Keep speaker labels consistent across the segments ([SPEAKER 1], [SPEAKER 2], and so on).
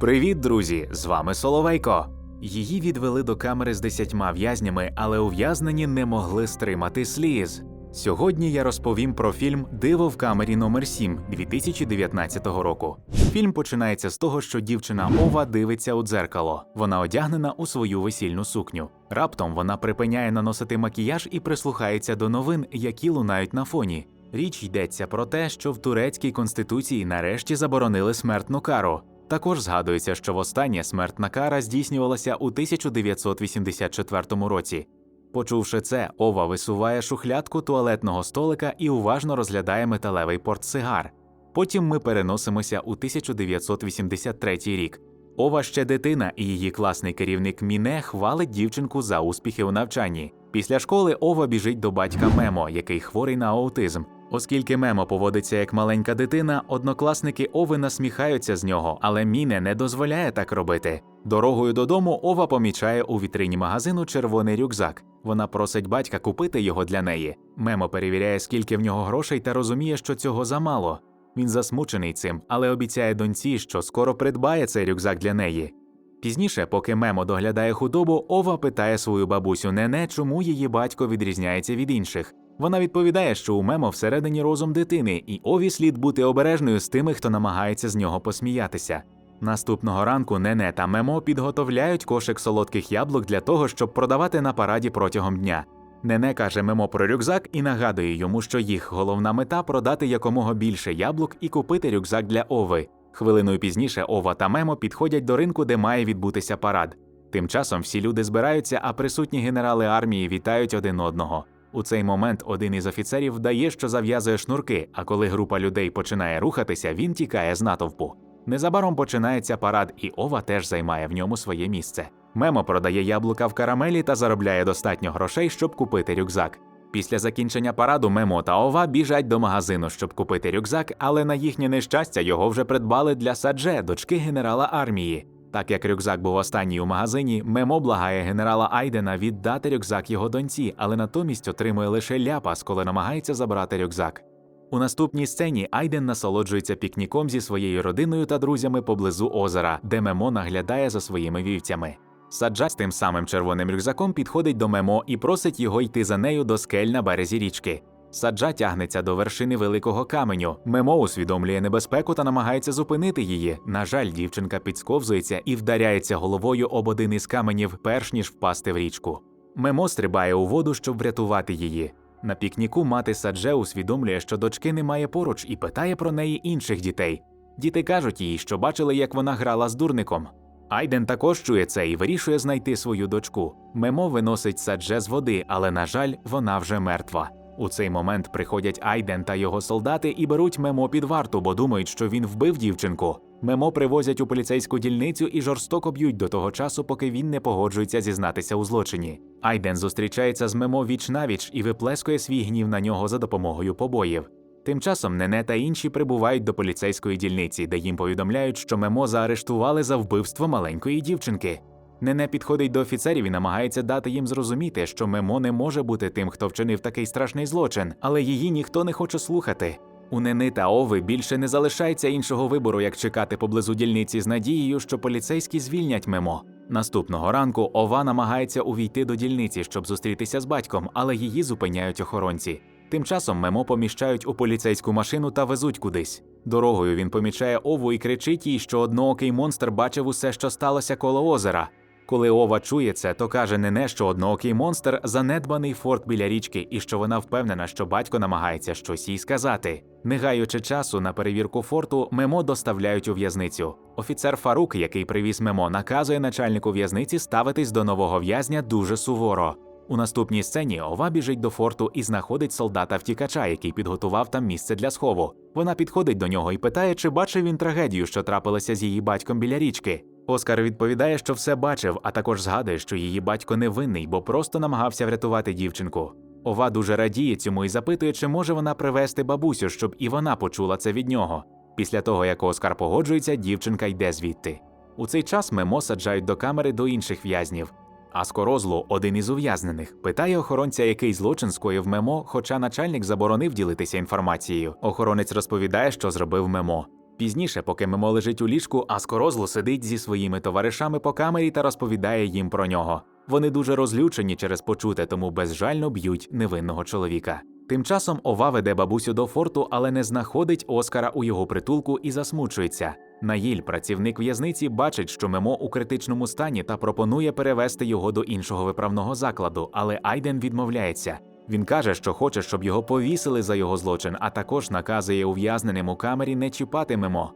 [SPEAKER 1] Привіт, друзі! З вами Соловейко. Її відвели до камери з десятьма в'язнями, але ув'язнені не могли стримати сліз. Сьогодні я розповім про фільм Диво в камері номер 7 2019 року. Фільм починається з того, що дівчина Ова дивиться у дзеркало. Вона одягнена у свою весільну сукню. Раптом вона припиняє наносити макіяж і прислухається до новин, які лунають на фоні. Річ йдеться про те, що в турецькій конституції нарешті заборонили смертну кару. Також згадується, що востаннє смертна кара здійснювалася у 1984 році. Почувши це, Ова висуває шухлядку туалетного столика і уважно розглядає металевий портсигар. Потім ми переносимося у 1983 рік. Ова ще дитина, і її класний керівник Міне хвалить дівчинку за успіхи у навчанні. Після школи Ова біжить до батька Мемо, який хворий на аутизм. Оскільки Мемо поводиться як маленька дитина, однокласники Ови насміхаються з нього, але Міне не дозволяє так робити. Дорогою додому Ова помічає у вітрині магазину червоний рюкзак. Вона просить батька купити його для неї. Мемо перевіряє, скільки в нього грошей, та розуміє, що цього замало. Він засмучений цим, але обіцяє доньці, що скоро придбає цей рюкзак для неї. Пізніше, поки Мемо доглядає худобу, Ова питає свою бабусю Нене, чому її батько відрізняється від інших. Вона відповідає, що у Мемо всередині розум дитини, і Ові слід бути обережною з тими, хто намагається з нього посміятися. Наступного ранку Нене та Мемо підготовляють кошик солодких яблук для того, щоб продавати на параді протягом дня. Нене каже Мемо про рюкзак і нагадує йому, що їх головна мета продати якомога більше яблук і купити рюкзак для Ови. Хвилиною пізніше Ова та Мемо підходять до ринку, де має відбутися парад. Тим часом всі люди збираються, а присутні генерали армії вітають один одного. У цей момент один із офіцерів вдає, що зав'язує шнурки, а коли група людей починає рухатися, він тікає з натовпу. Незабаром починається парад, і Ова теж займає в ньому своє місце. Мемо продає яблука в карамелі та заробляє достатньо грошей, щоб купити рюкзак. Після закінчення параду Мемо та Ова біжать до магазину, щоб купити рюкзак, але на їхнє нещастя його вже придбали для Садже, дочки генерала армії. Так як рюкзак був останній у магазині, Мемо благає генерала Айдена віддати рюкзак його доньці, але натомість отримує лише ляпас, коли намагається забрати рюкзак. У наступній сцені Айден насолоджується пікніком зі своєю родиною та друзями поблизу озера, де Мемо наглядає за своїми вівцями. Саджа з тим самим червоним рюкзаком підходить до Мемо і просить його йти за нею до скель на березі річки. Саджа тягнеться до вершини великого каменю. Мемо усвідомлює небезпеку та намагається зупинити її. На жаль, дівчинка підсковзується і вдаряється головою об один із каменів, перш ніж впасти в річку. Мемо стрибає у воду, щоб врятувати її. На пікніку мати Садже усвідомлює, що дочки немає поруч, і питає про неї інших дітей. Діти кажуть їй, що бачили, як вона грала з дурником. Айден також чує це і вирішує знайти свою дочку. Мемо виносить Садже з води, але, на жаль, вона вже мертва. У цей момент приходять Айден та його солдати і беруть Мемо під варту, бо думають, що він вбив дівчинку. Мемо привозять у поліцейську дільницю і жорстоко б'ють до того часу, поки він не погоджується зізнатися у злочині. Айден зустрічається з Мемо віч навіч і виплескує свій гнів на нього за допомогою побоїв. Тим часом Нене та інші прибувають до поліцейської дільниці, де їм повідомляють, що Мемо заарештували за вбивство маленької дівчинки. Нене підходить до офіцерів і намагається дати їм зрозуміти, що Мемо не може бути тим, хто вчинив такий страшний злочин, але її ніхто не хоче слухати. У Нени та Ови більше не залишається іншого вибору, як чекати поблизу дільниці з надією, що поліцейські звільнять Мемо. Наступного ранку Ова намагається увійти до дільниці, щоб зустрітися з батьком, але її зупиняють охоронці. Тим часом Мемо поміщають у поліцейську машину та везуть кудись. Дорогою він помічає Ову і кричить їй, що одноокий монстр бачив усе, що сталося коло озера. Коли Ова чує це, то каже Нене, що одноокий монстр занедбаний форт біля річки, і що вона впевнена, що батько намагається щось їй сказати. Не гаючи часу на перевірку форту, Мемо доставляють у в'язницю. Офіцер Фарук, який привіз Мемо, наказує начальнику в'язниці ставитись до нового в'язня дуже суворо. У наступній сцені Ова біжить до форту і знаходить солдата втікача, який підготував там місце для схову. Вона підходить до нього і питає, чи бачив він трагедію, що трапилася з її батьком біля річки. Оскар відповідає, що все бачив, а також згадує, що її батько невинний, бо просто намагався врятувати дівчинку. Ова дуже радіє цьому і запитує, чи може вона привезти бабусю, щоб і вона почула це від нього. Після того, як Оскар погоджується, дівчинка йде звідти. У цей час Мемо саджають до камери до інших в'язнів. Аскорозлу, один із ув'язнених, питає охоронця, який злочин скоїв Мемо, хоча начальник заборонив ділитися інформацією. Охоронець розповідає, що зробив Мемо. Пізніше, поки Мемо лежить у ліжку, Аскорозлу сидить зі своїми товаришами по камері та розповідає їм про нього. Вони дуже розлючені через почуте, тому безжально б'ють невинного чоловіка. Тим часом Ова веде бабусю до форту, але не знаходить Оскара у його притулку і засмучується. Наїль, працівник в'язниці, бачить, що Мемо у критичному стані та пропонує перевести його до іншого виправного закладу, але Айден відмовляється. Він каже, що хоче, щоб його повісили за його злочин, а також наказує ув'язненим у камері не чіпати Мемо.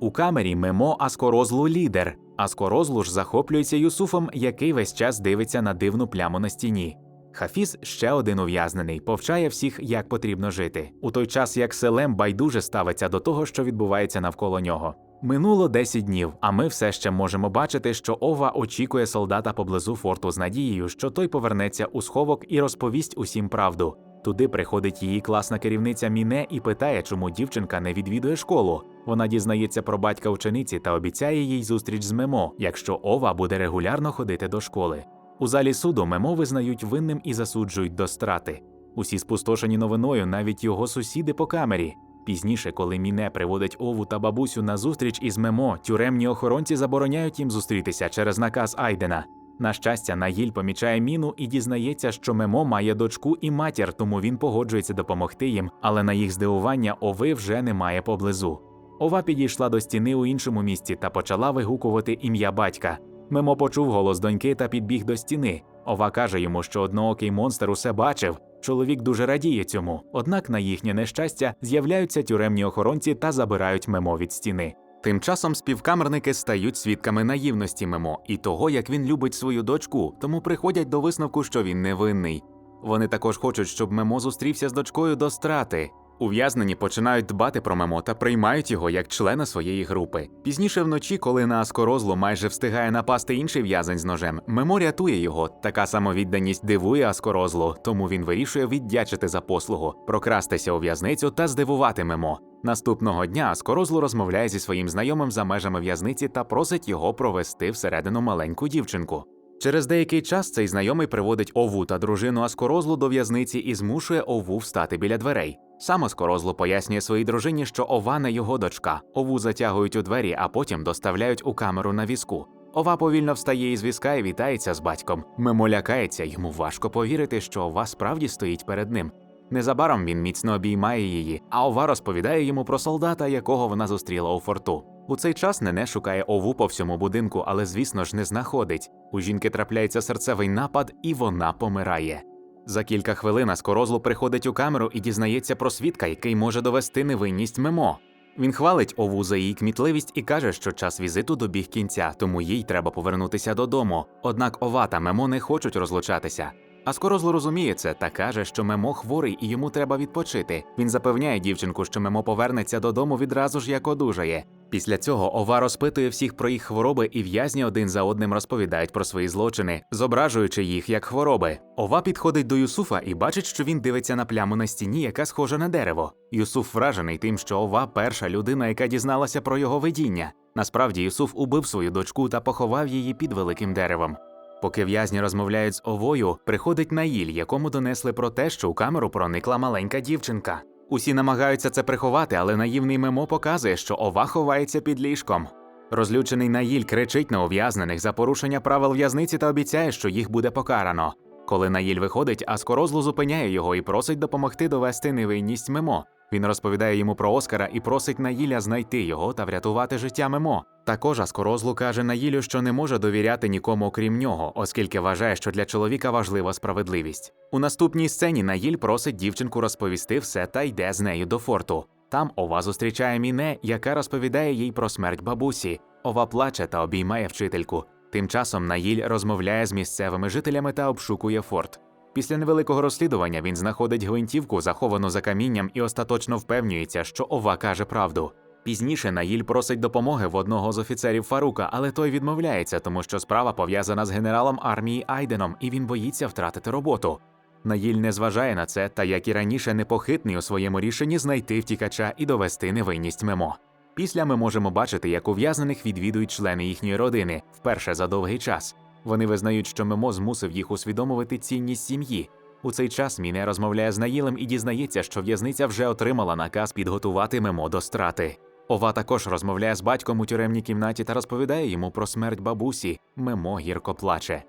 [SPEAKER 1] У камері Мемо Аскорозлу лідер. Аскорозлу ж захоплюється Юсуфом, який весь час дивиться на дивну пляму на стіні. Хафіз ще один ув'язнений, повчає всіх, як потрібно жити, у той час як Селем байдуже ставиться до того, що відбувається навколо нього. Минуло 10 днів, а ми все ще можемо бачити, що Ова очікує солдата поблизу форту з надією, що той повернеться у сховок і розповість усім правду. Туди приходить її класна керівниця Міне і питає, чому дівчинка не відвідує школу. Вона дізнається про батька учениці та обіцяє їй зустріч з Мемо, якщо Ова буде регулярно ходити до школи. У залі суду Мемо визнають винним і засуджують до страти. Усі спустошені новиною, навіть його сусіди по камері. Пізніше, коли Міне приводить Ову та бабусю на зустріч із Мемо, тюремні охоронці забороняють їм зустрітися через наказ Айдена. На щастя, Наїль помічає міну і дізнається, що Мемо має дочку і матір, тому він погоджується допомогти їм, але на їх здивування Ови вже немає поблизу. Ова підійшла до стіни у іншому місці та почала вигукувати ім'я батька. Мемо почув голос доньки та підбіг до стіни. Ова каже йому, що одноокий монстр усе бачив. Чоловік дуже радіє цьому, однак на їхнє нещастя з'являються тюремні охоронці та забирають Мемо від стіни. Тим часом співкамерники стають свідками наївності Мемо і того, як він любить свою дочку, тому приходять до висновку, що він невинний. Вони також хочуть, щоб Мемо зустрівся з дочкою до страти. Ув'язнені починають дбати про Мемо та приймають його як члена своєї групи. Пізніше вночі, коли на Аскорозлу майже встигає напасти інший в'язень з ножем, Мемо рятує його. Така самовідданість дивує Аскорозлу, тому він вирішує віддячити за послугу, прокрастися у в'язницю та здивувати Мемо. Наступного дня Аскорозлу розмовляє зі своїм знайомим за межами в'язниці та просить його провести всередину маленьку дівчинку. Через деякий час цей знайомий приводить Ову та дружину Аскорозлу до в'язниці і змушує Ову встати біля дверей. Сам Аскорозлу пояснює своїй дружині, що Ова не його дочка. Ову затягують у двері, а потім доставляють у камеру на візку. Ова повільно встає із візка і вітається з батьком. Мемо лякається, йому важко повірити, що Ова справді стоїть перед ним. Незабаром він міцно обіймає її, а Ова розповідає йому про солдата, якого вона зустріла у форту. У цей час Нене шукає Ову по всьому будинку, але, звісно ж, не знаходить. У жінки трапляється серцевий напад, і вона помирає. За кілька хвилин Аскорозлу приходить у камеру і дізнається про свідка, який може довести невинність Мемо. Він хвалить Ову за її кмітливість і каже, що час візиту добіг кінця, тому їй треба повернутися додому. Однак Ова та Мемо не хочуть розлучатися. Аскорозлу розуміє це та каже, що Мемо хворий і йому треба відпочити. Він запевняє дівчинку, що Мемо повернеться додому відразу ж як одужає. Після цього Ова розпитує всіх про їх хвороби, і в'язні один за одним розповідають про свої злочини, зображуючи їх як хвороби. Ова підходить до Юсуфа і бачить, що він дивиться на пляму на стіні, яка схожа на дерево. Юсуф вражений тим, що Ова перша людина, яка дізналася про його видіння. Насправді Юсуф убив свою дочку та поховав її під великим деревом. Поки в'язні розмовляють з Овою, приходить Наїль, якому донесли про те, що у камеру проникла маленька дівчинка. Усі намагаються це приховати, але наївний мемо показує, що ова ховається під ліжком. Розлючений Наїль кричить на ув'язнених за порушення правил в'язниці та обіцяє, що їх буде покарано. Коли Наїль виходить, Аскорозлу зупиняє його і просить допомогти довести невинність Мемо. Він розповідає йому про Оскара і просить Наїля знайти його та врятувати життя Мемо. Також Аскорозлу каже Наїлю, що не може довіряти нікому окрім нього, оскільки вважає, що для чоловіка важлива справедливість. У наступній сцені Наїль просить дівчинку розповісти все та йде з нею до форту. Там Ова зустрічає Міне, яка розповідає їй про смерть бабусі. Ова плаче та обіймає вчительку. Тим часом Наїль розмовляє з місцевими жителями та обшукує форт. Після невеликого розслідування він знаходить гвинтівку, заховану за камінням, і остаточно впевнюється, що Ова каже правду. Пізніше Наїль просить допомоги в одного з офіцерів Фарука, але той відмовляється, тому що справа пов'язана з генералом армії Айденом, і він боїться втратити роботу. Наїль не зважає на це, та як і раніше непохитний у своєму рішенні знайти втікача і довести невинність Мемо. Після ми можемо бачити, як ув'язнених відвідують члени їхньої родини вперше за довгий час. Вони визнають, що Мемо змусив їх усвідомувати цінність сім'ї. У цей час Міне розмовляє з Наїлем і дізнається, що в'язниця вже отримала наказ підготувати Мемо до страти. Ова також розмовляє з батьком у тюремній кімнаті та розповідає йому про смерть бабусі. Мемо гірко плаче.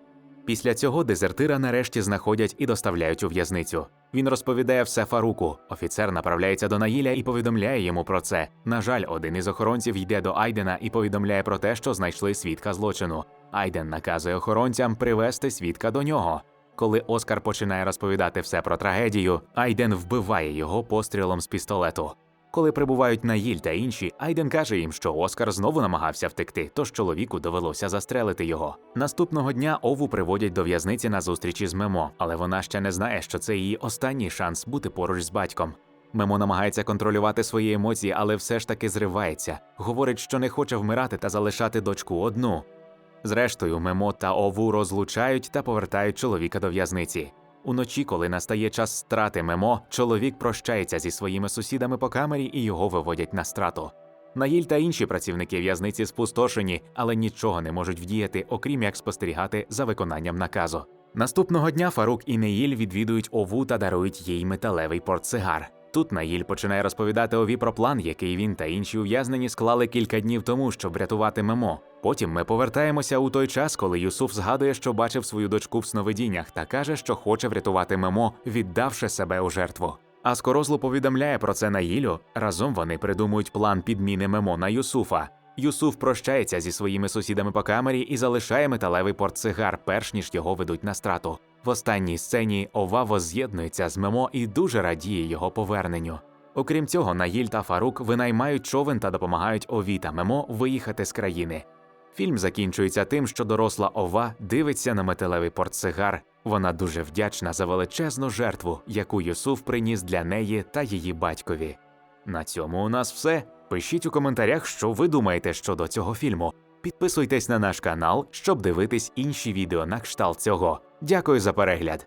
[SPEAKER 1] Після цього дезертира нарешті знаходять і доставляють у в'язницю. Він розповідає все Фаруку. Офіцер направляється до Наїля і повідомляє йому про це. На жаль, один із охоронців йде до Айдена і повідомляє про те, що знайшли свідка злочину. Айден наказує охоронцям привести свідка до нього. Коли Оскар починає розповідати все про трагедію, Айден вбиває його пострілом з пістолету. Коли прибувають Наїль та інші, Айден каже їм, що Оскар знову намагався втекти, тож чоловіку довелося застрелити його. Наступного дня Ову приводять до в'язниці на зустрічі з Мемо, але вона ще не знає, що це її останній шанс бути поруч з батьком. Мемо намагається контролювати свої емоції, але все ж таки зривається. Говорить, що не хоче вмирати та залишати дочку одну. Зрештою, Мемо та Ову розлучають та повертають чоловіка до в'язниці. Уночі, коли настає час страти Мемо, чоловік прощається зі своїми сусідами по камері і його виводять на страту. Наїль та інші працівники в'язниці спустошені, але нічого не можуть вдіяти, окрім як спостерігати за виконанням наказу. Наступного дня Фарук і Неїль відвідують Ову та дарують їй металевий портсигар. Тут Наїль починає розповідати Ові про план, який він та інші ув'язнені склали кілька днів тому, щоб врятувати Мемо. Потім ми повертаємося у той час, коли Юсуф згадує, що бачив свою дочку в сновидіннях та каже, що хоче врятувати Мемо, віддавши себе у жертву. А Скорозлу повідомляє про це Наїлю. Разом вони придумують план підміни Мемо на Юсуфа. Юсуф прощається зі своїми сусідами по камері і залишає металевий портсигар, перш ніж його ведуть на страту. В останній сцені Ова воз'єднується з Мемо і дуже радіє його поверненню. Окрім цього, Наїль та Фарук винаймають човен та допомагають Ові та Мемо виїхати з країни. Фільм закінчується тим, що доросла Ова дивиться на металевий портсигар. Вона дуже вдячна за величезну жертву, яку Юсуф приніс для неї та її батькові. На цьому у нас все. Пишіть у коментарях, що ви думаєте щодо цього фільму. Підписуйтесь на наш канал, щоб дивитись інші відео на кшталт цього. Дякую за перегляд.